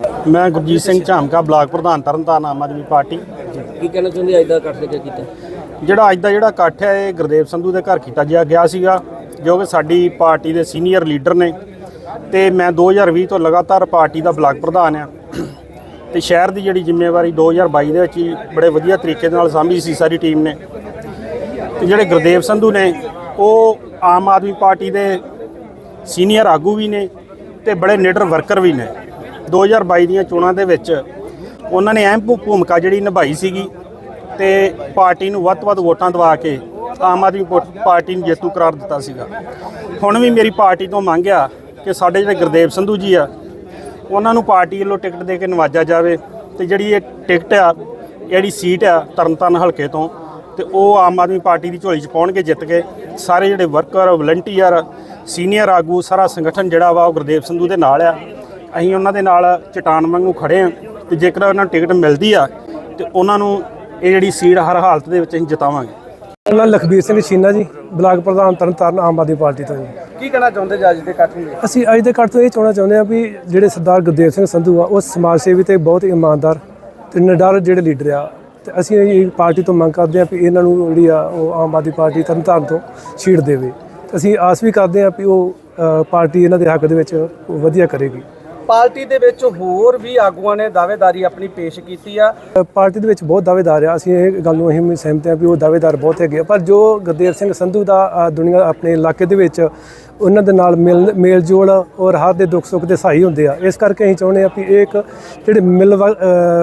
ਮੈਂ ਗੁਰਜੀਤ ਸਿੰਘ ਝਾਮਕਾ ਬਲਾਕ ਪ੍ਰਧਾਨ ਤਰਨਤਾਰਨ ਆਮ ਆਦਮੀ ਪਾਰਟੀ। ਕੀ ਕਹਿਣਾ ਚਾਹੁੰਦੇ ਅੱਜ ਦਾ ਇਕੱਠ ਤੇ ਕੀਤਾ? ਜਿਹੜਾ ਅੱਜ ਦਾ ਜਿਹੜਾ ਇਕੱਠ ਹੈ ਇਹ ਗੁਰਦੇਵ ਸੰਧੂ ਦੇ ਘਰ ਕੀਤਾ ਗਿਆ ਗਿਆ ਸੀਗਾ ਜੋ ਕਿ ਸਾਡੀ ਪਾਰਟੀ ਦੇ ਸੀਨੀਅਰ ਲੀਡਰ ਨੇ। ਤੇ ਮੈਂ 2020 ਤੋਂ ਲਗਾਤਾਰ ਪਾਰਟੀ ਦਾ ਬਲਾਕ ਪ੍ਰਧਾਨ ਆ ਤੇ ਸ਼ਹਿਰ ਦੀ ਜਿਹੜੀ ਜ਼ਿੰਮੇਵਾਰੀ 2022 ਦੇ ਵਿੱਚ ਹੀ ਬੜੇ ਵਧੀਆ ਤਰੀਕੇ ਦੇ ਨਾਲ ਸਾਂਭੀ ਸੀ ਸਾਰੀ ਟੀਮ ਨੇ। ਤੇ ਜਿਹੜੇ ਗੁਰਦੇਵ ਸੰਧੂ ਨੇ ਉਹ ਆਮ ਆਦਮੀ ਪਾਰਟੀ ਦੇ ਸੀਨੀਅਰ ਆਗੂ ਵੀ ਨੇ ਤੇ ਬੜੇ ਨੀਡਰ ਵਰਕਰ ਵੀ ਨੇ। 2022 ਦੀਆਂ ਚੋਣਾਂ ਦੇ ਵਿੱਚ ਉਹਨਾਂ ਨੇ ਅਹਿਮ ਭੂ- ਭੂਮਿਕਾ ਜਿਹੜੀ ਨਿਭਾਈ ਸੀਗੀ ਤੇ ਪਾਰਟੀ ਨੂੰ ਵੱਧ ਤੋਂ ਵੱਧ ਵੋਟਾਂ ਦਵਾ ਕੇ ਆਮ ਆਦਮੀ ਪੋ- ਪਾਰਟੀ ਨੂੰ ਜੇਤੂ ਕਰਾਰ ਦਿੱਤਾ ਸੀਗਾ। ਹੁਣ ਵੀ ਮੇਰੀ ਪਾਰਟੀ ਤੋਂ ਮੰਗਿਆ ਕਿ ਸਾਡੇ ਜਿਹੜੇ ਗੁਰਦੇਵ ਸੰਧੂ ਜੀ ਆ, ਉਹਨਾਂ ਨੂੰ ਪਾਰਟੀ ਵੱਲੋਂ ਟਿਕਟ ਦੇ ਕੇ ਨਵਾਜਿਆ ਜਾਵੇ ਤੇ ਜਿਹੜੀ ਇਹ ਟਿਕਟ ਆ, ਜਿਹੜੀ ਸੀਟ ਆ ਤਰਨਤਾਰਨ ਹਲਕੇ ਤੋਂ ਤੇ ਉਹ ਆਮ ਆਦਮੀ ਪਾਰਟੀ ਦੀ ਝੋਲੀ 'ਚ ਪਾਉਣਗੇ ਜਿੱਤ ਕੇ। ਸਾਰੇ ਜਿਹੜੇ ਵਰਕਰ, ਵਲੰਟੀਅਰ, ਸੀਨੀਅਰ ਆਗੂ, ਸਾਰਾ ਸੰਗਠਨ ਜਿਹੜਾ ਵਾ ਉਹ ਗੁਰਦੇਵ ਸੰਧੂ ਦੇ ਨਾਲ ਆ। ਅਸੀਂ ਉਹਨਾਂ ਦੇ ਨਾਲ ਚਟਾਨ ਵਾਂਗੂ ਖੜੇ ਆ ਤੇ ਜੇਕਰ ਉਹਨਾਂ ਨੂੰ ਟਿਕਟ ਮਿਲਦੀ ਆ ਤੇ ਉਹਨਾਂ ਨੂੰ ਇਹ ਜਿਹੜੀ ਸੀਟ ਹਰ ਹਾਲਤ ਦੇ ਵਿੱਚ ਅਸੀਂ ਜਿਤਾਵਾਂਗੇ। ਮੈਂ ਲਖਬੀਰ ਸਿੰਘ ਛੀਨਾ ਜੀ ਬਲਾਕ ਪ੍ਰਧਾਨ ਤਰਨਤਾਰਨ ਆਮ ਆਦਮੀ ਪਾਰਟੀ ਤੋਂ ਜੀ। ਕੀ ਕਹਿਣਾ ਚਾਹੁੰਦੇ ਜੀ ਅੱਜ ਦੇ ਇਕੱਠ ਨੂੰ? ਅਸੀਂ ਅੱਜ ਦੇ ਕੱਟ ਤੋਂ ਇਹ ਚਾਹਣਾ ਚਾਹੁੰਦੇ ਹਾਂ ਵੀ ਜਿਹੜੇ ਸਰਦਾਰ ਗੁਰਦੇਵ ਸਿੰਘ ਸੰਧੂ ਆ ਉਹ ਸਮਾਜ ਸੇਵੀ ਤੇ ਬਹੁਤ ਇਮਾਨਦਾਰ ਤੇ ਨਿਡਰ ਜਿਹੜੇ ਲੀਡਰ ਆ। ਤੇ ਅਸੀਂ ਇਹ ਪਾਰਟੀ ਤੋਂ ਮੰਗ ਕਰਦੇ ਹਾਂ ਵੀ ਇਹਨਾਂ ਨੂੰ ਜਿਹੜੀ ਆ ਉਹ ਆਮ ਆਦਮੀ ਪਾਰਟੀ ਤਰਨਤਾਰਨ ਤੋਂ ਛੀੜ ਦੇਵੇ। ਅਸੀਂ ਆਸ ਵੀ ਕਰਦੇ ਹਾਂ ਵੀ ਉਹ ਪਾਰਟੀ ਇਹਨਾਂ ਦੇ ਹੱਕ ਦੇ ਵਿੱਚ ਵਧੀਆ ਕਰੇਗੀ। ਪਾਰਟੀ ਦੇ ਵਿੱਚ ਹੋਰ ਵੀ ਆਗੂਆਂ ਨੇ ਦਾਅਵੇਦਾਰੀ ਆਪਣੀ ਪੇਸ਼ ਕੀਤੀ ਆ। ਪਾਰਟੀ ਦੇ ਵਿੱਚ ਬਹੁਤ ਦਾਅਵੇਦਾਰ ਆ। ਅਸੀਂ ਇਹ ਗੱਲ ਨੂੰ ਅਸੀਂ ਵੀ ਸਹਿਮਤ ਹਾਂ ਵੀ ਉਹ ਦਾਅਵੇਦਾਰ ਬਹੁਤ ਹੈਗੇ ਆ। ਪਰ ਜੋ ਗੁਰਦੇਵ ਸਿੰਘ ਸੰਧੂ ਦਾ ਦੁਨੀਆ ਆਪਣੇ ਇਲਾਕੇ ਦੇ ਵਿੱਚ ਉਹਨਾਂ ਦੇ ਨਾਲ ਮਿਲ ਮੇਲ ਜੋਲ ਔਰ ਹਰ ਦੇ ਦੁੱਖ ਸੁੱਖ ਦੇ ਸਹਾਈ ਹੁੰਦੇ ਆ। ਇਸ ਕਰਕੇ ਅਸੀਂ ਚਾਹੁੰਦੇ ਆ ਵੀ ਇਹ ਇੱਕ ਜਿਹੜੇ ਮਿਲਵਾ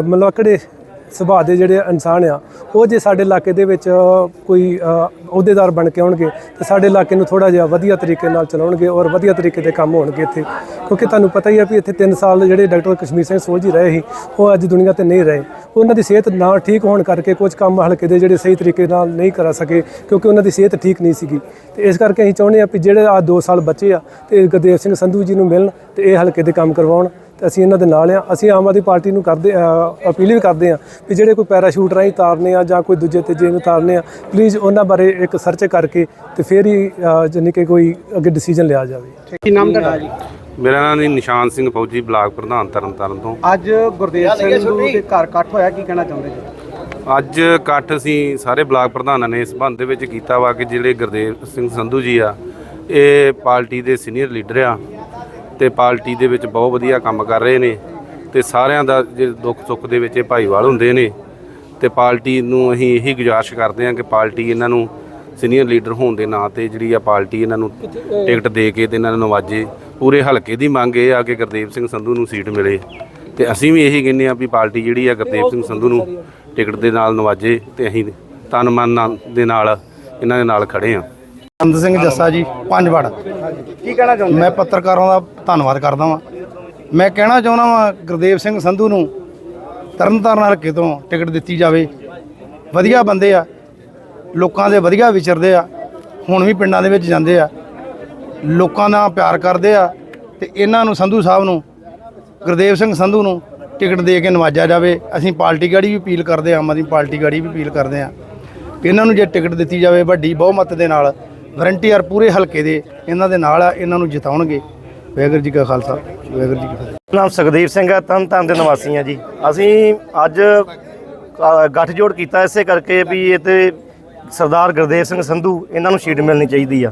ਮਿਲਵਾਕੜੇ ਸੁਭਾਅ ਦੇ ਜਿਹੜੇ ਇਨਸਾਨ ਆ, ਉਹ ਜੇ ਸਾਡੇ ਇਲਾਕੇ ਦੇ ਵਿੱਚ ਕੋਈ ਅਹੁਦੇਦਾਰ ਬਣ ਕੇ ਆਉਣਗੇ, ਤੇ ਸਾਡੇ ਇਲਾਕੇ ਨੂੰ ਥੋੜਾ ਜਿਹਾ ਵਧੀਆ ਤਰੀਕੇ ਨਾਲ ਚਲਾਉਣਗੇ ਔਰ ਵਧੀਆ ਤਰੀਕੇ ਦੇ ਕੰਮ ਹੋਣਗੇ ਇੱਥੇ। ਕਿਉਂਕਿ ਤੁਹਾਨੂੰ ਪਤਾ ਹੀ ਆ ਵੀ ਇੱਥੇ 3 ਸਾਲ ਜਿਹੜੇ ਡਾਕਟਰ ਕਸ਼ਮੀਰ ਸਿੰਘ ਸੋਲ ਜੀ ਰਹੇ ਸੀ, ਉਹ ਅੱਜ ਦੁਨੀਆ ਤੇ ਨਹੀਂ ਰਹੇ। ਉਹਨਾਂ ਦੀ ਸਿਹਤ ਨਾ ਠੀਕ ਹੋਣ ਕਰਕੇ ਕੁਝ ਕੰਮ ਹਲਕੇ ਦੇ ਜਿਹੜੇ ਸਹੀ ਤਰੀਕੇ ਨਾਲ ਨਹੀਂ ਕਰਾ ਸਕੇ, ਕਿਉਂਕਿ ਉਹਨਾਂ ਦੀ ਸਿਹਤ ਠੀਕ ਨਹੀਂ ਸੀਗੀ। ਤੇ ਇਸ ਕਰਕੇ ਅਸੀਂ ਚਾਹੁੰਦੇ ਆ ਵੀ ਜਿਹੜੇ ਆ 2 ਸਾਲ ਬੱਚੇ ਆ, ਤੇ ਗੁਰਦੇਵ ਸਿੰਘ ਸੰਧੂ ਜੀ ਨੂੰ ਮਿਲਣ ਤੇ ਇਹ ਹਲਕੇ ਦੇ ਕੰਮ ਕਰਵਾਉਣ। ਤੇ ਅਸੀਂ ਇਹਨਾਂ ਦੇ ਨਾਲ ਆ ਅਸੀਂ ਆਮ ਆਦਮੀ ਪਾਰਟੀ ਨੂੰ ਕਰਦੇ ਅਪੀਲ ਵੀ ਕਰਦੇ ਆ ਵੀ ਜਿਹੜੇ ਕੋਈ ਪੈਰਾਸ਼ੂਟ ਰਾਹੀਂ ਤਾਰਨੇ ਆ ਜਾਂ ਕੋਈ ਦੂਜੇ ਤੀਜੇ ਨੂੰ ਤਾਰਨੇ ਆ ਪਲੀਜ਼ ਉਹਨਾਂ ਬਾਰੇ ਇੱਕ ਸਰਚ ਕਰਕੇ ਤੇ ਫਿਰ ਹੀ ਜਾਣੀ ਕਿ ਕੋਈ ਅੱਗੇ ਡਿਸੀਜਨ ਲਿਆ ਜਾਵੇ। ਕੀ ਨਾਮ ਤੁਹਾਡਾ ਜੀ? ਮੇਰਾ ਨਾਮ ਜੀ ਨਿਸ਼ਾਨ ਸਿੰਘ ਫੌਜੀ ਬਲਾਕ ਪ੍ਰਧਾਨ ਤਰਨਤਾਰਨ ਤੋਂ। ਅੱਜ ਗੁਰਦੇਵ ਸਿੰਘ ਸੰਧੂ ਦੇ ਘਰ ਇਕੱਠ ਹੋਇਆ ਕੀ ਕਹਿਣਾ ਚਾਹੁੰਦੇ ਜੀ? ਅੱਜ ਇਕੱਠ ਅਸੀਂ ਸਾਰੇ ਬਲਾਕ ਪ੍ਰਧਾਨਾਂ ਨੇ ਇਸ ਸੰਬੰਧ ਦੇ ਵਿੱਚ ਕੀਤਾ ਵਾ ਕਿ ਜਿਹੜੇ ਗੁਰਦੇਵ ਸਿੰਘ ਸੰਧੂ ਜੀ ਆ ਇਹ ਪਾਰਟੀ ਦੇ ਸੀਨੀਅਰ ਲੀਡਰ ਆ। ਤੇ ਪਾਰਟੀ ਦੇ ਵਿੱਚ ਬਹੁਤ ਵਧੀਆ ਕੰਮ ਕਰ ਰਹੇ ਨੇ ਤੇ ਸਾਰਿਆਂ ਦਾ ਜੇ ਦੁੱਖ ਸੁੱਖ ਦੇ ਵਿੱਚ ਇਹ ਭਾਈਵਾਲ ਹੁੰਦੇ ਨੇ ਤੇ ਪਾਰਟੀ ਨੂੰ ਅਸੀਂ ਇਹੀ ਗੁਜ਼ਾਰਿਸ਼ ਕਰਦੇ ਹਾਂ ਕਿ ਪਾਰਟੀ ਇਹਨਾਂ ਨੂੰ ਸੀਨੀਅਰ ਲੀਡਰ ਹੋਣ ਦੇ ਨਾਂ ਤੇ ਜਿਹੜੀ ਆ ਪਾਰਟੀ ਇਹਨਾਂ ਨੂੰ ਟਿਕਟ ਦੇ ਕੇ ਤੇ ਇਹਨਾਂ ਨੂੰ ਨਵਾਜੇ ਪੂਰੇ ਹਲਕੇ ਦੀ ਮੰਗ ਇਹ ਆ ਕਿ ਗੁਰਦੇਵ ਸਿੰਘ ਸੰਧੂ ਨੂੰ ਸੀਟ ਮਿਲੇ। ਤੇ ਅਸੀਂ ਵੀ ਇਹੀ ਕਹਿੰਦੇ ਆ ਵੀ ਪਾਰਟੀ ਜਿਹੜੀ ਆ ਗੁਰਦੇਵ ਸਿੰਘ ਸੰਧੂ ਨੂੰ ਟਿਕਟ ਦੇ ਨਾਲ ਨਵਾਜੇ ਤੇ ਅਸੀਂ ਤਨ ਮਨ ਦੇ ਨਾਲ ਇਹਨਾਂ ਦੇ ਨਾਲ ਖੜੇ ਆ ਅੰਦ ਸਿੰਘ ਜੱਸਾ ਜੀ ਪੰਜ ਵੜ ਕੀ ਕਹਿਣਾ ਚਾਹੁੰਦੇ ਮੈਂ ਪੱਤਰਕਾਰਾਂ ਦਾ ਧੰਨਵਾਦ ਕਰਦਾ ਵਾਂ। ਮੈਂ ਕਹਿਣਾ ਚਾਹੁੰਦਾ ਵਾਂ ਗੁਰਦੇਵ ਸਿੰਘ ਸੰਧੂ ਨੂੰ ਤਰਨਤਾਰਨ ਹਲਕੇ ਤੋਂ ਟਿਕਟ ਦਿੱਤੀ ਜਾਵੇ। ਵਧੀਆ ਬੰਦੇ ਆ ਲੋਕਾਂ ਦੇ ਵਧੀਆ ਵਿਚਰਦੇ ਆ ਹੁਣ ਵੀ ਪਿੰਡਾਂ ਦੇ ਵਿੱਚ ਜਾਂਦੇ ਆ। ਲੋਕਾਂ ਦਾ ਪਿਆਰ ਕਰਦੇ ਆ ਤੇ ਇਹਨਾਂ ਨੂੰ ਸੰਧੂ ਸਾਹਿਬ ਨੂੰ ਗੁਰਦੇਵ ਸਿੰਘ ਸੰਧੂ ਨੂੰ ਟਿਕਟ ਦੇ ਕੇ ਨਵਾਜਿਆ ਜਾਵੇ। ਅਸੀਂ ਪਾਰਟੀ ਗਾੜੀ ਵੀ ਅਪੀਲ ਕਰਦੇ ਆ ਆਮ ਆਦਮੀ ਪਾਰਟੀ ਗਾੜੀ ਵੀ ਅਪੀਲ ਕਰਦੇ ਆ। ਕਿ ਇਹਨਾਂ ਨੂੰ ਜੇ ਟਿਕਟ ਦਿੱਤੀ ਜਾਵੇ ਵੱਡੀ ਬਹੁਮਤ ਦੇ ਨਾਲ ਵਰੰਟੀਅਰ ਪੂਰੇ ਹਲਕੇ ਦੇ ਇਹਨਾਂ ਦੇ ਨਾਲ ਆ ਇਹਨਾਂ ਨੂੰ ਜਿਤਾਉਣਗੇ। ਵਾਹਿਗੁਰੂ ਜੀ ਕਾ ਖਾਲਸਾ ਵਾਹਿਗੁਰੂ ਜੀ ਕੀ ਫਤਿਹ। ਨਾਮ ਸੁਖਦੇਵ ਸਿੰਘ ਹੈ ਤਰਨਤਾਰਨ ਦੇ ਨਿਵਾਸੀ ਹਾਂ ਜੀ। ਅਸੀਂ ਅੱਜ ਅ, ਗੱਠਜੋੜ ਕੀਤਾ ਇਸੇ ਕਰਕੇ ਵੀ ਇਹ ਤੇ ਸਰਦਾਰ ਗੁਰਦੇਵ ਸਿੰਘ ਸੰਧੂ ਇਹਨਾਂ ਨੂੰ ਸ਼ੀਟ ਮਿਲਣੀ ਚਾਹੀਦੀ ਆ।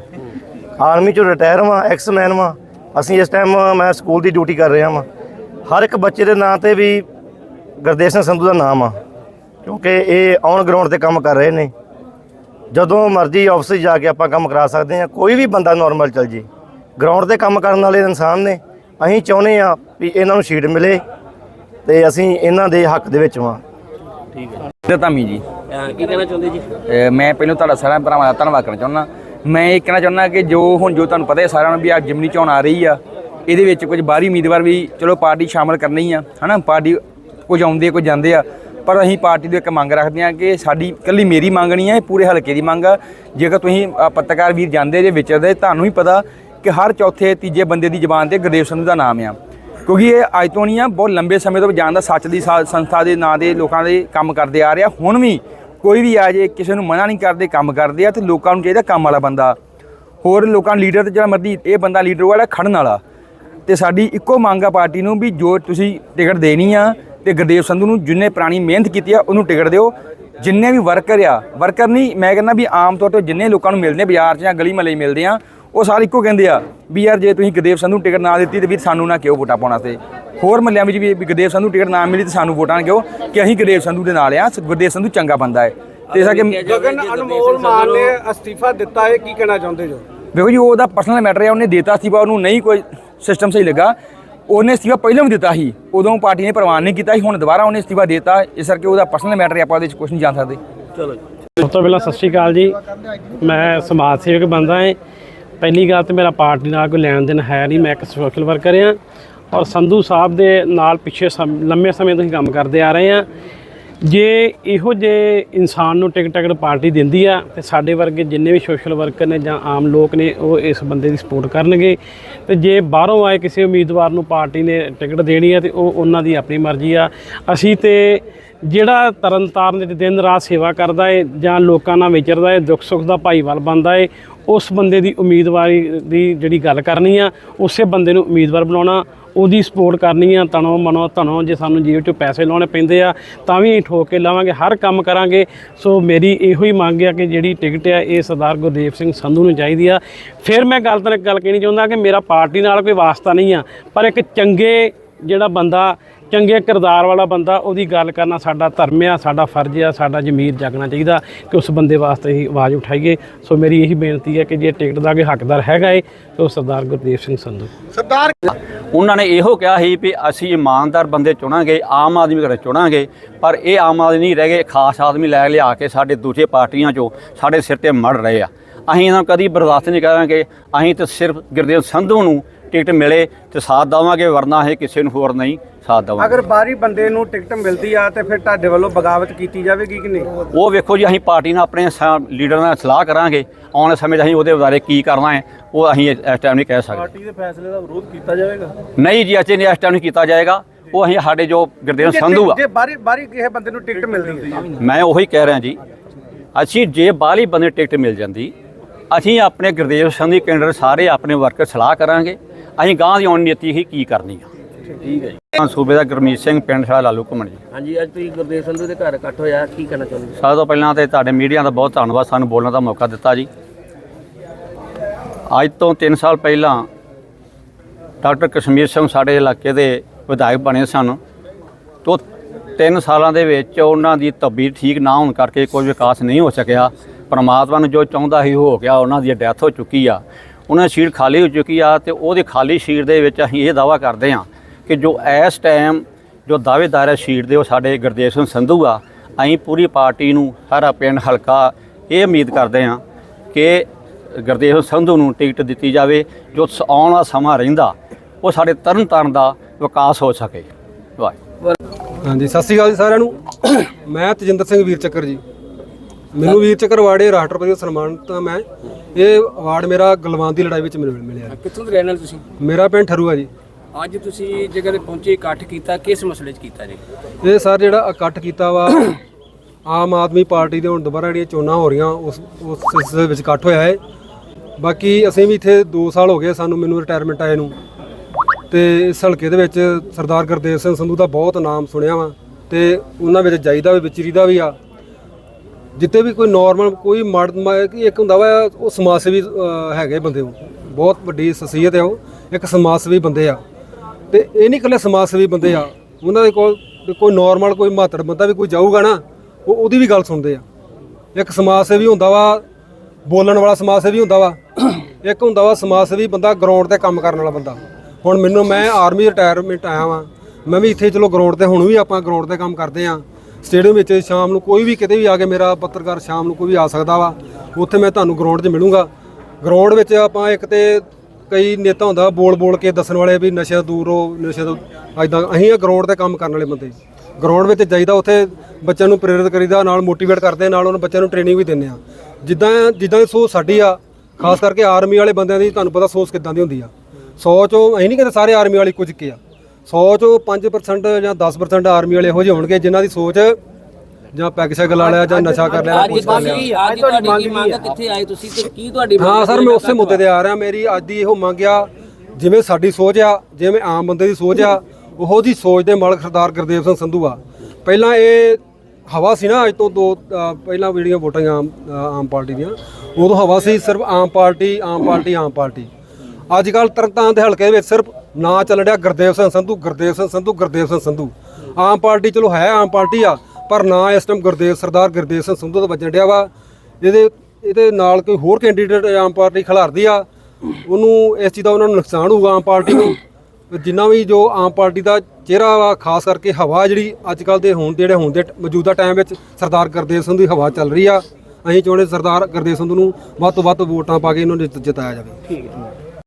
ਆਰਮੀ ਚੋਂ ਰਿਟਾਇਰ ਵਾਂ ਐਕਸਮੈਨ ਵਾਂ। ਅਸੀਂ ਇਸ ਟਾਈਮ ਮੈਂ ਸਕੂਲ ਦੀ ਡਿਊਟੀ ਕਰ ਰਿਹਾ ਵਾਂ। ਹਰ ਇੱਕ ਬੱਚੇ ਦੇ ਨਾਂ ਤੇ ਵੀ ਗੁਰਦੇਵ ਸਿੰਘ ਸੰਧੂ ਦਾ ਨਾਮ ਆ ਕਿਉਂਕਿ ਇਹ ਔਨ ਗਰਾਊਂਡ ਤੇ ਕੰਮ ਕਰ ਰਹੇ ਨੇ। ਜਦੋਂ ਮਰਜ਼ੀ ਆਫਿਸ ਜਾ ਕੇ ਆਪਾਂ ਕੰਮ ਕਰਾ ਸਕਦੇ ਹਾਂ ਕੋਈ ਵੀ ਬੰਦਾ ਨਾਰਮਲ ਚੱਲ ਜੇ। ਗਰਾਊਂਡ ਤੇ ਕੰਮ ਕਰਨ ਵਾਲੇ ਇਨਸਾਨ ਨੇ ਅਸੀਂ ਚਾਹੁੰਦੇ ਆ ਵੀ ਇਹਨਾਂ ਨੂੰ ਸ਼ੀਟ ਮਿਲੇ ਤੇ ਅਸੀਂ ਇਹਨਾਂ ਦੇ ਹੱਕ ਦੇ ਵਿੱਚ ਵਾਂ। ਤੇ ਧਾਮੀ ਜੀ। ਕੀ ਕਹਿਣਾ ਚਾਹੁੰਦੇ ਜੀ? ਅਹ ਮੈਂ ਪਹਿਲਾਂ ਤੁਹਾਡਾ ਸਾਰਿਆਂ ਭਰਾਵਾਂ ਦਾ ਧੰਨਵਾਦ ਕਰਨਾ ਚਾਹੁੰਦਾ। ਮੈਂ ਇਹ ਕਹਿਣਾ ਚਾਹੁੰਦਾ ਕਿ ਜੋ ਹੁਣ ਜੋ ਤੁਹਾਨੂੰ ਪਤਾ ਹੈ ਸਾਰਿਆਂ ਨੂੰ ਵੀ ਆ ਜਿਮਨੀ ਚੋਣ ਆ ਰਹੀ ਆ ਇਹਦੇ ਵਿੱਚ ਕੁਝ ਬਾਹਰੀ ਉਮੀਦਵਾਰ ਵੀ ਚਲੋ ਪਾਰਟੀ ਸ਼ਾਮਲ ਕਰਨੀ ਆ ਹਨਾ? ਪਾਰਟੀ ਕੁਝ ਆਉਂਦੇ ਕੁਝ ਜਾਂਦੇ ਆ। ਪਰ ਅਸੀਂ ਪਾਰਟੀ ਤੋਂ ਇੱਕ ਮੰਗ ਰੱਖਦੇ ਹਾਂ ਕਿ ਸਾਡੀ ਇਕੱਲੀ ਮੇਰੀ ਮੰਗ ਨਹੀਂ ਹੈ, ਇਹ ਪੂਰੇ ਹਲਕੇ ਦੀ ਮੰਗ ਆ। ਜੇਕਰ ਤੁਸੀਂ ਪੱਤਰਕਾਰ ਵੀਰ ਜਾਂਦੇ ਜੇ ਵਿਚਰਦੇ ਤੁਹਾਨੂੰ ਵੀ ਪਤਾ ਕਿ ਹਰ ਚੌਥੇ ਤੀਜੇ ਬੰਦੇ ਦੀ ਜ਼ਬਾਨ ਤੇ ਗੁਰਦੇਵ ਸੰਧੂ ਦਾ ਨਾਮ ਆ। ਕਿਉਂਕਿ ਇਹ ਅੱਜ ਤੋਂ ਨਹੀਂ ਆ, ਬਹੁਤ ਲੰਬੇ ਸਮੇਂ ਤੋਂ ਜਾਣਦਾ ਸੱਚ ਦੀ ਸਾ- ਸੰਸਥਾ ਦੇ ਨਾਂ ਦੇ ਲੋਕਾਂ ਦੇ ਕੰਮ ਕਰਦੇ ਆ ਰਿਹਾ। ਹੁਣ ਵੀ ਕੋਈ ਵੀ ਆ ਜੇ, ਕਿਸੇ ਨੂੰ ਮਨਾ ਨਹੀਂ ਕਰਦੇ, ਕੰਮ ਕਰਦੇ ਆ, ਤੇ ਲੋਕਾਂ ਨੂੰ ਚਾਹੀਦਾ ਕੰਮ ਵਾਲਾ ਬੰਦਾ। ਹੋਰ ਲੋਕਾਂ ਲੀਡਰ ਤੇ ਜਿਹੜਾ ਮਰਦੀ ਇਹ ਬੰਦਾ ਲੀਡਰ ਵਾਲਾ ਖੜਨ ਵਾਲਾ। ਤੇ ਸਾਡੀ ਇੱਕੋ ਮੰਗ ਆ ਪਾਰਟੀ ਨੂੰ ਵੀ ਜੋ ਤੁਸੀਂ ਟਿਕਟ ਦੇਣੀ ਆ ਤੇ ਗੁਰਦੇਵ ਸੰਧੂ ਨੂੰ ਜਿੰਨੇ ਪੁਰਾਣੀ ਮਿਹਨਤ ਕੀਤੀ ਆ ਉਹਨੂੰ ਟਿਕਟ ਦਿਓ। ਜਿੰਨੇ ਵੀ ਵਰਕਰ ਆ ਵਰਕਰ ਨਹੀਂ ਮੈਂ ਕਹਿੰਦਾ ਵੀ ਆਮ ਤੌਰ ਤੇ ਜਿੰਨੇ ਲੋਕਾਂ ਨੂੰ ਮਿਲਦੇ ਬਾਜ਼ਾਰ 'ਚ ਜਾਂ ਗਲੀ ਮਹੱਲੇ ਮਿਲਦੇ ਆ ਉਹ ਸਾਰੇ ਇੱਕੋ ਕਹਿੰਦੇ ਆ ਵੀ ਯਾਰ ਜੇ ਤੁਸੀਂ ਗੁਰਦੇਵ ਸੰਧੂ ਨੂੰ ਟਿਕਟ ਨਾ ਦਿੱਤੀ ਤੇ ਵੀ ਸਾਨੂੰ ਨਾ ਕਿਉਂ ਵੋਟਾਂ ਪਾਉਣਾ ਤੇ ਹੋਰ ਮਹੱਲਿਆਂ ਵਿੱਚ ਵੀ ਗੁਰਦੇਵ ਸੰਧੂ ਟਿਕਟ ਨਾ ਮਿਲੀ ਤੇ ਸਾਨੂੰ ਵੋਟਾਂ ਕਿਉਂ ਕਿ ਅਸੀਂ ਗੁਰਦੇਵ ਸੰਧੂ ਦੇ ਨਾਲ ਆ ਗੁਰਦੇਵ ਸੰਧੂ ਚੰਗਾ ਬੰਦਾ ਹੈ। ਤੇ ਇਸ ਕਰਕੇ ਗਗਨ ਅਨਮੋਲ ਮਾਨ ਨੇ ਅਸਤੀਫਾ ਦਿੱਤਾ ਹੈ ਕੀ ਕਹਿਣਾ ਚਾਹੁੰਦੇ ਜੋ? ਵੇਖੋ ਜੀ ਉਹਦਾ ਪਰਸਨਲ ਮੈਟਰ ਹੈ ਉਹਨੇ ਦਿੱਤਾ ਸੀ ਉਹਨੂੰ ਨਹੀਂ ਕੋਈ ਸਿਸਟਮ ਸਹੀ ਲੱਗਾ। ਉਹਨੇ ਅਸਤੀਫਾ ਪਹਿਲਾਂ ਵੀ ਦਿੱਤਾ ਸੀ। ਉਦੋਂ ਪਾਰਟੀ ਨੇ ਪ੍ਰਵਾਨ ਨਹੀਂ ਕੀਤਾ ਸੀ ਹੁਣ ਦੁਬਾਰਾ ਉਹਨੇ ਅਸਤੀਫਾ ਦਿੱਤਾ। ਇਸ ਕਰਕੇ ਉਹਦਾ ਪਰਸਨਲ ਮੈਟਰ ਆਪਾਂ ਉਹਦੇ ਵਿੱਚ ਕੁਝ ਨਹੀਂ ਜਾਣ ਸਕਦੇ। ਸਭ ਤੋਂ ਪਹਿਲਾਂ ਸਤਿ ਸ਼੍ਰੀ ਅਕਾਲ ਜੀ। ਮੈਂ ਸਮਾਜ ਸੇਵਕ ਬੰਦਾ ਹਾਂ। ਪਹਿਲੀ ਗੱਲ ਤੇ ਮੇਰਾ ਪਾਰਟੀ ਨਾਲ ਕੋਈ ਲੈਣ ਦੇਣ ਹੈ ਨਹੀਂ। ਮੈਂ ਇੱਕ ਸੋਸ਼ਲ ਵਰਕਰ ਹਾਂ। ਔਰ ਸੰਧੂ ਸਾਹਿਬ ਦੇ ਨਾਲ ਪਿੱਛੇ ਸਮ- ਲੰਮੇ ਸਮੇਂ ਤੋਂ ਹੀ ਕੰਮ ਕਰਦੇ ਆ ਰਹੇ ਹਾਂ। ਜੇ ਇਹੋ ਜੇ ਇਨਸਾਨ ਨੂੰ ਟਿਕਟ ਟਿਕਟ ਪਾਰਟੀ ਦਿੰਦੀ ਆ, ਤੇ ਸਾਡੇ ਵਰਗੇ ਜਿੰਨੇ ਵੀ ਸੋਸ਼ਲ ਵਰਕਰ ਨੇ ਜਾਂ ਆਮ ਲੋਕ ਨੇ, ਉਹ ਇਸ ਬੰਦੇ ਦੀ ਸਪੋਰਟ ਕਰਨਗੇ। ਤੇ ਜੇ ਬਾਹਰੋਂ ਆਏ ਕਿਸੇ ਉਮੀਦਵਾਰ ਨੂੰ ਪਾਰਟੀ ਨੇ ਟਿਕਟ ਦੇਣੀ ਆ, ਤੇ ਉਹ ਉਹਨਾਂ ਦੀ ਆਪਣੀ ਮਰਜ਼ੀ ਆ। ਅਸੀਂ ਤੇ ਜਿਹੜਾ ਤਰਨਤਾਰਨ ਦੇ ਦਿਨ ਰਾਤ ਸੇਵਾ ਕਰਦਾ ਏ, ਜਾਂ ਲੋਕਾਂ ਨਾਲ ਵਿਚਰਦਾ ਏ, ਦੁੱਖ ਸੁੱਖ ਦਾ ਭਾਈਵਾਲ ਬਣਦਾ ਏ, ਉਸ ਬੰਦੇ ਦੀ ਉਮੀਦਵਾਰੀ ਦੀ ਜਿਹੜੀ ਗੱਲ ਕਰਨੀ ਆ, ਉਸੇ ਬੰਦੇ ਨੂੰ ਉਮੀਦਵਾਰ ਬਣਾਉਣਾ ਉਹਦੀ ਸਪੋਰਟ ਕਰਨੀ ਆ, ਤਣੋ ਮਨੋ ਧਨੋ, ਜੇ ਸਾਨੂੰ ਜੀਵ 'ਚੋਂ ਪੈਸੇ ਲਾਉਣੇ ਪੈਂਦੇ ਆ, ਤਾਂ ਵੀ ਠੋਕ ਕੇ ਲਾਵਾਂਗੇ, ਹਰ ਕੰਮ ਕਰਾਂਗੇ। ਸੋ ਮੇਰੀ ਇਹੋ ਹੀ ਮੰਗ ਆ ਕਿ ਜਿਹੜੀ ਟਿਕਟ ਆ, ਇਹ ਸਰਦਾਰ ਗੁਰਦੇਵ ਸਿੰਘ ਸੰਧੂ ਨੂੰ ਚਾਹੀਦੀ ਆ। ਫਿਰ ਮੈਂ ਗੱਲ ਤਾਂ ਇੱਕ ਗੱਲ ਕਹਿਣੀ ਚਾਹੁੰਦਾ ਕਿ ਮੇਰਾ ਪਾਰਟੀ ਨਾਲ ਕੋਈ ਵਾਸਤਾ ਨਹੀਂ ਆ, ਪਰ ਇੱਕ ਚੰਗੇ ਜਿਹੜਾ ਬੰਦਾ, ਚੰਗੇ ਕਿਰਦਾਰ ਵਾਲਾ ਬੰਦਾ, ਉਹਦੀ ਗੱਲ ਕਰਨਾ ਸਾਡਾ ਧਰਮ ਆ, ਸਾਡਾ ਫਰਜ਼ ਆ, ਸਾਡਾ ਜ਼ਮੀਰ ਜਾਗਣਾ ਚਾਹੀਦਾ ਕਿ ਉਸ ਬੰਦੇ ਵਾਸਤੇ ਹੀ ਆਵਾਜ਼ ਉਠਾਈਏ। ਸੋ ਮੇਰੀ ਇਹੀ ਬੇਨਤੀ ਹੈ ਕਿ ਜੇ ਟਿਕਟ ਦਾ ਕੋਈ ਹੱਕਦਾਰ ਹੈਗਾ ਏ, ਤਾਂ ਉਹ ਸਰਦਾਰ ਗੁਰਦੇਵ ਸਿੰਘ ਸੰਧੂ। ਸਰਦਾਰ ਉਹਨਾਂ ਨੇ ਇਹੋ ਕਿਹਾ ਸੀ ਵੀ ਅਸੀਂ ਇਮਾਨਦਾਰ ਬੰਦੇ ਚੁਣਾਂਗੇ, ਆਮ ਆਦਮੀ ਘਰੇ ਚੁਣਾਂਗੇ, ਪਰ ਇਹ ਆਮ ਆਦਮੀ ਨਹੀਂ ਰਹਿ ਗਏ, ਖਾਸ ਆਦਮੀ ਲੈ ਲਿਆ ਕੇ ਸਾਡੇ ਦੂਜੇ ਪਾਰਟੀਆਂ 'ਚੋਂ ਸਾਡੇ ਸਿਰ ਤੇ ਮੜ ਰਹੇ ਆ। ਅਸੀਂ ਇਹਨਾਂ ਨੂੰ ਕਦੀ ਬਰਦਾਸ਼ਤ ਨਹੀਂ ਕਰਾਂਗੇ, ਅਸੀਂ ਤਾਂ ਸਿਰਫ ਗੁਰਦੇਵ ਸੰਧੂ ਨੂੰ ਟਿਕਟ ਮਿਲੇ ਤੇ ਸਾਥ ਦੇਵਾਂਗੇ ਵਰਨਾ ਇਹ ਕਿਸੇ ਨੂੰ ਹੋਰ ਨਹੀਂ ਸਾਥ ਦੇਵਾਂਗੇ। ਅਗਰ ਬਾਹਰੀ ਬੰਦੇ ਨੂੰ ਟਿਕਟ ਮਿਲਦੀ ਆ ਤੇ ਫਿਰ ਤੁਹਾਡੇ ਵੱਲੋਂ ਬਗਾਵਤ ਕੀਤੀ ਜਾਵੇਗੀ ਕਿ ਨਹੀਂ? ਉਹ ਵੇਖੋ ਜੀ ਅਸੀਂ ਪਾਰਟੀ ਨਾਲ ਆਪਣੇ ਲੀਡਰ ਨਾਲ ਸਲਾਹ ਕਰਾਂਗੇ। ਆਉਣ ਵਾਲੇ ਸਮੇਂ 'ਚ ਅਸੀਂ ਉਹਦੇ ਬਾਰੇ ਕੀ ਕਰਨਾ ਹੈ ਉਹ ਅਸੀਂ ਇਸ ਟਾਈਮ ਨਹੀਂ ਕਹਿ ਸਕਦੇ। ਪਾਰਟੀ ਦੇ ਫੈਸਲੇ ਦਾ ਵਿਰੋਧ ਕੀਤਾ ਜਾਵੇਗਾ? ਨਹੀਂ ਜੀ ਅਚੇ ਨਹੀਂ ਇਸ ਟਾਈਮ ਨਹੀਂ ਕੀਤਾ ਜਾਏਗਾ। ਉਹ ਅਸੀਂ ਸਾਡੇ ਜੋ ਗੁਰਦੇਵ ਸੰਧੂ ਆ। ਜੇ ਬਾਹਰੀ ਬਾਹਰੀ ਕਿਸੇ ਬੰਦੇ ਨੂੰ ਟਿਕਟ ਮਿਲਦੀ ਹੈ। ਮੈਂ ਉਹੀ ਕਹਿ ਰਿਹਾ ਜੀ ਅਸੀਂ ਜੇ ਬਾਹਲੀ ਬੰਦੇ ਟਿਕਟ ਮਿਲ ਜਾਂਦੀ ਅਸੀਂ ਆਪਣੇ ਗੁਰਦੇਵ ਸੰਧੀ ਕੇਂਦਰ ਸਾਰੇ ਆਪਣੇ ਵਰਕਰ ਸਲਾਹ ਕਰਾਂਗੇ। ਅਸੀਂ ਗਾਂ ਦੀ ਆਉਣ ਨੀਤੀ ਹੀ ਕੀ ਕਰਨੀ ਆ। ਠੀਕ ਹੈ ਜੀ। ਸੂਬੇ ਦਾ ਗੁਰਮੀਤ ਸਿੰਘ ਪਿੰਡ ਸਾਲਾ ਲਾਲੂ ਘੁੰਮਣ ਜੀ। ਹਾਂਜੀ ਅੱਜ ਤੁਸੀਂ ਗੁਰਦੇਵ ਸੰਧੂ ਦੇ ਘਰ ਇਕੱਠ ਹੋਇਆ ਕੀ ਕਹਿਣਾ ਚਾਹੁੰਦੇ ਹੋ? ਸਭ ਤੋਂ ਪਹਿਲਾਂ ਤੇ ਤੁਹਾਡੇ ਮੀਡੀਆ ਦਾ ਬਹੁਤ ਧੰਨਵਾਦ ਸਾਨੂੰ ਬੋਲਣ ਦਾ ਮੌਕਾ ਦਿੱਤਾ ਜੀ। ਅੱਜ ਤੋਂ 3 ਸਾਲ ਪਹਿਲਾਂ ਡਾਕਟਰ ਕਸ਼ਮੀਰ ਸਿੰਘ ਸਾਡੇ ਇਲਾਕੇ ਦੇ ਵਿਧਾਇਕ ਬਣੇ ਸਨ। ਤੋਂ 3 ਸਾਲਾਂ ਦੇ ਵਿੱਚ ਉਹਨਾਂ ਦੀ ਤਬੀਅਤ ਠੀਕ ਨਾ ਹੋਣ ਕਰਕੇ ਕੋਈ ਵਿਕਾਸ ਨਹੀਂ ਹੋ ਸਕਿਆ। ਪਰਮਾਤਮਾ ਨੂੰ ਜੋ ਚਾਹੁੰਦਾ ਸੀ ਹੋ ਗਿਆ ਉਹਨਾਂ ਦੀ ਡੈਥ ਹੋ ਚੁੱਕੀ ਆ। ਉਹਨਾਂ ਸੀਟ ਖਾਲੀ ਹੋ ਚੁੱਕੀ ਆ ਤੇ ਉਹਦੀ ਖਾਲੀ ਸੀਟ ਦੇ ਵਿੱਚ ਅਸੀਂ ਇਹ ਦਾਵਾ ਕਰਦੇ ਹਾਂ ਕਿ ਜੋ ਇਸ ਟਾਈਮ ਜੋ ਦਾਅਵੇਦਾਰ ਹੈ ਸੀਟ ਦੇ, ਉਹ ਸਾਡੇ ਗੁਰਦੇਵ ਸਿੰਘ ਸੰਧੂ ਆ। ਅਸੀਂ ਪੂਰੀ ਪਾਰਟੀ ਨੂੰ, ਸਾਰਾ ਪਿੰਡ ਹਲਕਾ ਇਹ ਉਮੀਦ ਕਰਦੇ ਹਾਂ ਕਿ ਗੁਰਦੇਵ ਸੰਧੂ ਨੂੰ ਟਿਕਟ ਦਿੱਤੀ ਜਾਵੇ, ਜੋ ਸ- ਆਉਣ ਵਾਲਾ ਸਮਾਂ ਰਹਿੰਦਾ, ਉਹ ਸਾਡੇ ਤਰਨ ਤਾਰਨ ਦਾ ਵਿਕਾਸ ਹੋ ਸਕੇ। ਵਾਹ ਹਾਂਜੀ, ਸਤਿ ਸ਼੍ਰੀ ਅਕਾਲ ਜੀ ਸਾਰਿਆਂ ਨੂੰ। ਮੈਂ ਤਜਿੰਦਰ ਸਿੰਘ ਵੀਰ ਚੱਕਰ ਜੀ। ਮੈਨੂੰ ਵੀਰ ਚੱਕਰ ਅਵਾਰਡ ਰਾਸ਼ਟਰਪਤੀ ਦਾ ਸਨਮਾਨਿਤ ਹਾਂ ਮੈਂ ਇਹ ਅਵਾਰਡ ਮੇਰਾ ਗਲਵਾਨ ਦੀ ਲੜਾਈ ਵਿੱਚ ਮੈਨੂੰ ਮਿਲਿਆ। ਕਿੱਥੋਂ ਦੇ ਰਹਿਣ ਵਾਲੇ ਤੁਸੀਂ? ਮੇਰਾ ਪਿੰਡ ਠਰੂਆ ਜੀ। ਅੱਜ ਤੁਸੀਂ ਜਗ੍ਹਾ ਤੇ ਪਹੁੰਚੇ ਇਕੱਠ ਕੀਤਾ ਕਿਸ ਮਸਲੇ 'ਚ ਕੀਤਾ ਜੀ? ਇਹ ਸਰ ਜਿਹੜਾ ਇਕੱਠ ਕੀਤਾ ਵਾ ਆਮ ਆਦਮੀ ਪਾਰਟੀ ਦੇ ਹੁਣ ਦੁਬਾਰਾ ਜਿਹੜੀਆਂ ਚੋਣਾਂ ਹੋ ਰਹੀਆਂ ਉਸ ਉਸ ਸਿਲਸਿਲੇ ਵਿੱਚ ਇਕੱਠ ਹੋਇਆ ਹੈ। ਬਾਕੀ ਅਸੀਂ ਵੀ ਇੱਥੇ 2 ਸਾਲ ਹੋ ਗਏ ਸਾਨੂੰ ਮੈਨੂੰ ਰਿਟਾਇਰਮੈਂਟ ਆਏ ਨੂੰ। ਤੇ ਇਸ ਹਲਕੇ ਦੇ ਵਿੱਚ ਸਰਦਾਰ ਗੁਰਦੇਵ ਸਿੰਘ ਸੰਧੂ ਦਾ ਬਹੁਤ ਨਾਮ ਸੁਣਿਆ ਵਾ ਤੇ ਉਹਨਾਂ ਵਿੱਚ ਜਾਈਦਾ ਵੀ ਵਿਚਰੀਦਾ ਵੀ ਆ। ਜਿੱਤੇ ਵੀ ਕੋਈ ਨਾਰਮਲ ਕੋਈ ਮੜ ਮ- ਕਿ ਇੱਕ ਹੁੰਦਾ ਵਾ ਉਹ ਸਮਾਜ ਸੇਵੀ ਅਹ, ਹੈਗੇ ਬੰਦੇ ਉਹ। ਬਹੁਤ ਵੱਡੀ ਸ਼ਖਸੀਅਤ ਹੈ ਉਹ। ਇੱਕ ਸਮਾਜ ਸੇਵੀ ਬੰਦੇ ਆ। ਤੇ ਇਹ ਨਹੀਂ ਇਕੱਲੇ ਸਮਾਜ ਸੇਵੀ ਬੰਦੇ ਆ। ਉਹਨਾਂ ਦੇ ਕੋਲ ਵੀ ਕੋਈ ਨਾਰਮਲ ਕੋਈ ਮਾਤੜ ਬੰਦਾ ਵੀ ਕੋਈ ਜਾਊਗਾ ਨਾ ਉਹ ਉਹਦੀ ਵੀ ਗੱਲ ਸੁਣਦੇ ਆ। ਇੱਕ ਸਮਾਜ ਸੇਵੀ ਹੁੰਦਾ ਵਾ ਬੋਲਣ ਵਾਲਾ ਸਮਾਜ ਸੇਵੀ ਹੁੰਦਾ ਵਾ। ਇੱਕ ਹੁੰਦਾ ਵਾ ਸਮਾਜ ਸੇਵੀ ਬੰਦਾ ਗਰਾਊਂਡ ਤੇ ਕੰਮ ਕਰਨ ਵਾਲਾ ਬੰਦਾ। ਹੁਣ ਮੈਨੂੰ ਮੈਂ ਆਰਮੀ ਰਿਟਾਇਰਮੈਂਟ ਆਇਆ ਵਾਂ। ਮੈਂ ਵੀ ਇੱਥੇ ਚਲੋ ਗਰਾਊਂਡ ਤੇ ਹੁਣ ਵੀ ਆਪਾਂ ਗਰਾਊਂਡ ਤੇ ਕੰਮ ਕਰਦੇ ਆ। ਸਟੇਡੀਅਮ ਵਿੱਚ ਸ਼ਾਮ ਨੂੰ ਕੋਈ ਵੀ ਕਿਤੇ ਵੀ ਆ ਕੇ ਮੇਰਾ ਪੱਤਰਕਾਰ ਸ਼ਾਮ ਨੂੰ ਕੋਈ ਵੀ ਆ ਸਕਦਾ ਵਾ, ਉੱਥੇ ਮੈਂ ਤੁਹਾਨੂੰ ਗਰਾਊਂਡ 'ਚ ਮਿਲੂੰਗਾ। ਗਰਾਊਂਡ ਵਿੱਚ ਆਪਾਂ ਇੱਕ ਤੇ ਕਈ ਨੇਤਾ ਹੁੰਦਾ ਬੋਲ ਬੋਲ ਕੇ ਦੱਸਣ ਵਾਲੇ ਵੀ ਨਸ਼ਾ ਦੂਰ ਹੋ, ਨਸ਼ੇ ਤੋਂ ਐਦਾਂ ਅਸੀਂ ਆ ਗਰਾਊਂਡ ਤੇ ਕੰਮ ਕਰਨ ਵਾਲੇ ਬੰਦੇ ਗਰਾਊਂਡ ਵਿੱਚ ਜਾਈਦਾ, ਉੱਥੇ ਬੱਚਿਆਂ ਨੂੰ ਪ੍ਰੇਰਿਤ ਕਰੀਦਾ, ਨਾਲ ਮੋਟੀਵੇਟ ਕਰਦੇ, ਨਾਲ ਉਹਨਾਂ ਬੱਚਿਆਂ ਨੂੰ ਟ੍ਰੇਨਿੰਗ ਵੀ ਦਿੰਦੇ ਆ। ਜਿੱਦਾਂ ਜਿੱਦਾਂ ਦੀ ਸੋਚ ਸਾਡੀ ਆ, ਖਾਸ ਕਰਕੇ ਆਰਮੀ ਵਾਲੇ ਬੰਦਿਆਂ ਦੀ, ਤੁਹਾਨੂੰ ਪਤਾ ਸੋਚ ਕਿੱਦਾਂ ਦੀ ਹੁੰਦੀ ਆ। ਸੋਚ ਉਹ, ਅਸੀਂ ਨਹੀਂ ਕਹਿੰਦੇ ਸਾਰੇ ਆਰਮੀ ਵਾਲੇ ਕੁਝ ਕੇ ਆ। 100 ਚੋਂ 5% ਜਾਂ 10% ਆਰਮੀ ਵਾਲੇ ਇਹੋ ਜਿਹੇ ਹੋਣਗੇ ਜਿਨ੍ਹਾਂ ਦੀ ਸੋਚ ਜਾਂ ਪੈਗ ਸ਼ੈਗ ਲਾ ਲਿਆ ਜਾਂ ਨਸ਼ਾ ਕਰ ਲਿਆ ਅੱਜ ਕੁਝ ਕਰ ਲਿਆ। ਤੁਸੀਂ ਅੱਜ ਤੁਹਾਡੀ ਕੀ ਮੰਗ ਹੈ? ਕਿੱਥੇ ਆਏ ਤੁਸੀਂ ਤੇ ਕੀ ਤੁਹਾਡੀ ਹਾਂ ਸਰ ਮੈਂ ਉਸੇ ਮੁੱਦੇ ਤੇ ਆ ਰਿਹਾ। ਮੇਰੀ ਅੱਜ ਦੀ ਇਹੋ ਮੰਗ ਆ ਜਿਵੇਂ ਸਾਡੀ ਸੋਚ ਆ ਜਿਵੇਂ ਆਮ ਬੰਦੇ ਦੀ ਸੋਚ ਆ ਉਹੋ ਦੀ ਸੋਚ ਦੇ ਮਾਲਕ ਸਰਦਾਰ ਗੁਰਦੇਵ ਸਿੰਘ ਸੰਧੂ ਆ। ਪਹਿਲਾਂ ਇਹ ਹਵਾ ਸੀ ਨਾ ਅੱਜ ਤੋਂ ਦੋ ਅ, ਪਹਿਲਾਂ ਜਿਹੜੀਆਂ ਵੋਟਾਂ ਆਮ ਅ, ਆਮ ਪਾਰਟੀ ਦੀਆਂ ਉਦੋਂ ਹਵਾ ਸੀ ਸਿਰਫ Aam party Aam party Aam party. ਅੱਜ ਕੱਲ ਤਰਨਤਾਰਨ ਦੇ ਹਲਕੇ ਵਿੱਚ ਸਿਰਫ ਨਾਂ ਚੱਲ ਰਿਹਾ ਗੁਰਦੇਵ ਸਿੰਘ ਸੰਧੂ, ਗੁਰਦੇਵ ਸਿੰਘ ਸੰਧੂ, ਗੁਰਦੇਵ ਸਿੰਘ ਸੰਧੂ। ਆਮ ਪਾਰਟੀ ਚਲੋ ਹੈ ਆਮ ਪਾਰਟੀ ਆ, ਪਰ ਨਾਂ ਇਸ ਟਾਈਮ ਗੁਰਦੇਵ, ਸਰਦਾਰ ਗੁਰਦੇਵ ਸਿੰਘ ਸੰਧੂ ਦਾ ਵੱਜਣ ਡਿਆ ਵਾ। ਇਹਦੇ ਇਹਦੇ ਨਾਲ ਕੋਈ ਹੋਰ ਕੈਂਡੀਡੇਟ ਆਮ ਪਾਰਟੀ ਖਿਲਾਰਦੀ ਆ। ਉਹਨੂੰ ਇਸ ਚੀਜ਼ ਦਾ ਉਹਨਾਂ ਨੂੰ ਨੁਕਸਾਨ ਹੋਊਗਾ ਆਮ ਪਾਰਟੀ ਨੂੰ। ਜਿੰਨਾ ਵੀ ਜੋ ਆਮ ਪਾਰਟੀ ਦਾ ਚਿਹਰਾ ਵਾ, ਖਾਸ ਕਰਕੇ ਹਵਾ ਜਿਹੜੀ ਅੱਜ ਕੱਲ ਦੇ ਹੁਣ, ਜਿਹੜੇ ਹੁਣ ਦੇ ਮੌਜੂਦਾ ਟਾਈਮ ਵਿੱਚ ਸਰਦਾਰ ਗੁਰਦੇਵ ਸਿੰਘ ਦੀ ਹਵਾ ਚੱਲ ਰਹੀ ਆ। ਅਸੀਂ ਚਾਹੁੰਦੇ ਸਰਦਾਰ ਗੁਰਦੇਵ ਸਿੰਘ ਨੂੰ ਵੱਧ ਤੋਂ ਵੱਧ ਵੋਟਾਂ ਪਾ ਕੇ ਇਹਨਾਂ ਨੂੰ ਜਾਵੇ। ਠੀਕ ਹੈ।